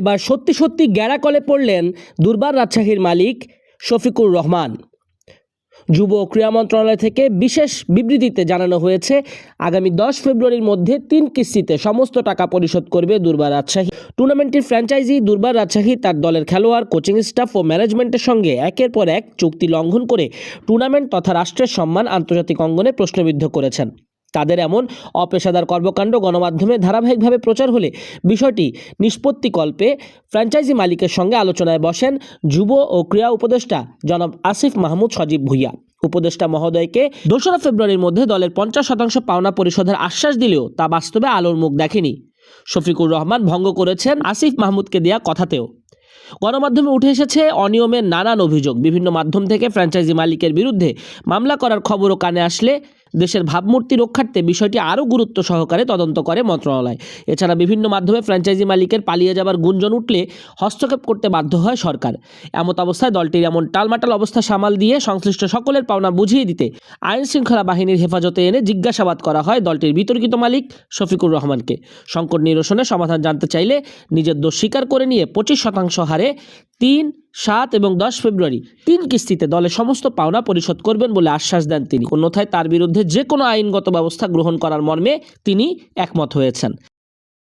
এবার সত্যি সত্যি গ্যাড়া কলে পড়লেন দুর্বার রাজশাহীর মালিক শফিকুর রহমান। যুব ক্রীড়া মন্ত্রণালয় থেকে বিশেষ বিবৃতিতে জানানো হয়েছে, আগামী দশ ফেব্রুয়ারির মধ্যে তিন কিস্তিতে সমস্ত টাকা পরিশোধ করবে দুর্বার রাজশাহী। টুর্নামেন্টের ফ্র্যাঞ্চাইজি দুর্বার রাজশাহী তার দলের খেলোয়াড়, কোচিং স্টাফ ও ম্যানেজমেন্টের সঙ্গে একের পর এক চুক্তি লঙ্ঘন করে টুর্নামেন্ট তথা রাষ্ট্রের সম্মান আন্তর্জাতিক অঙ্গনে প্রশ্নবিদ্ধ করেছেন। তাদের এমন অপেশাদার কর্মকাণ্ড গণমাধ্যমে ধারাবাহিকভাবে প্রচার হলে বিষয়টি নিষ্পত্তিকল্পে ফ্র্যাঞ্চাইজি মালিকের সঙ্গে আলোচনায় বসেন যুব ও ক্রীড়া উপদেষ্টা জনাব আসিফ মাহমুদ সজীব ভুইয়া। উপদেষ্টা মহোদয়কে দোসরা ফেব্রুয়ারির মধ্যে দলের পঞ্চাশ শতাংশ পাওনা পরিশোধের আশ্বাস দিলেও তা বাস্তবে আলোর মুখ দেখেনি। শফিকুর রহমান ভঙ্গ করেছেন আসিফ মাহমুদকে দেয়া কথাতেও। গণমাধ্যমে উঠে এসেছে অনিয়মের নানান অভিযোগ। বিভিন্ন মাধ্যম থেকে ফ্র্যাঞ্চাইজি মালিকের বিরুদ্ধে মামলা করার খবরও কানে আসলে দেশের ভাবমূর্তি রক্ষার্থে বিষয়টি আরও গুরুত্ব সহকারে তদন্ত করে মন্ত্রণালয়। এছাড়া বিভিন্ন মাধ্যমে ফ্র্যাঞ্চাইজি মালিকের পালিয়ে যাবার গুঞ্জন উঠলে হস্তক্ষেপ করতে বাধ্য হয় সরকার। এমত অবস্থায় দলটির এমন টালমাটাল অবস্থা সামাল দিয়ে সংশ্লিষ্ট সকলের পাওনা বুঝিয়ে দিতে আইন শৃঙ্খলা বাহিনীর হেফাজতে এনে জিজ্ঞাসাবাদ করা হয় দলটির বিতর্কিত মালিক শফিকুর রহমানকে। সংকট নিরসনে সমাধান জানতে চাইলে নিজের দোষ স্বীকার করে নিয়ে পঁচিশ শতাংশ হারে তিন সাত এবং দশ ফেব্রুয়ারি তিন কিস্তিতে দলে সমস্ত পাওনা পরিশোধ করবেন বলে আশ্বাস দেন তিনি। অন্যথায় তার বিরুদ্ধে যে কোনো আইনগত ব্যবস্থা গ্রহণ করার মর্মে তিনি একমত হয়েছেন।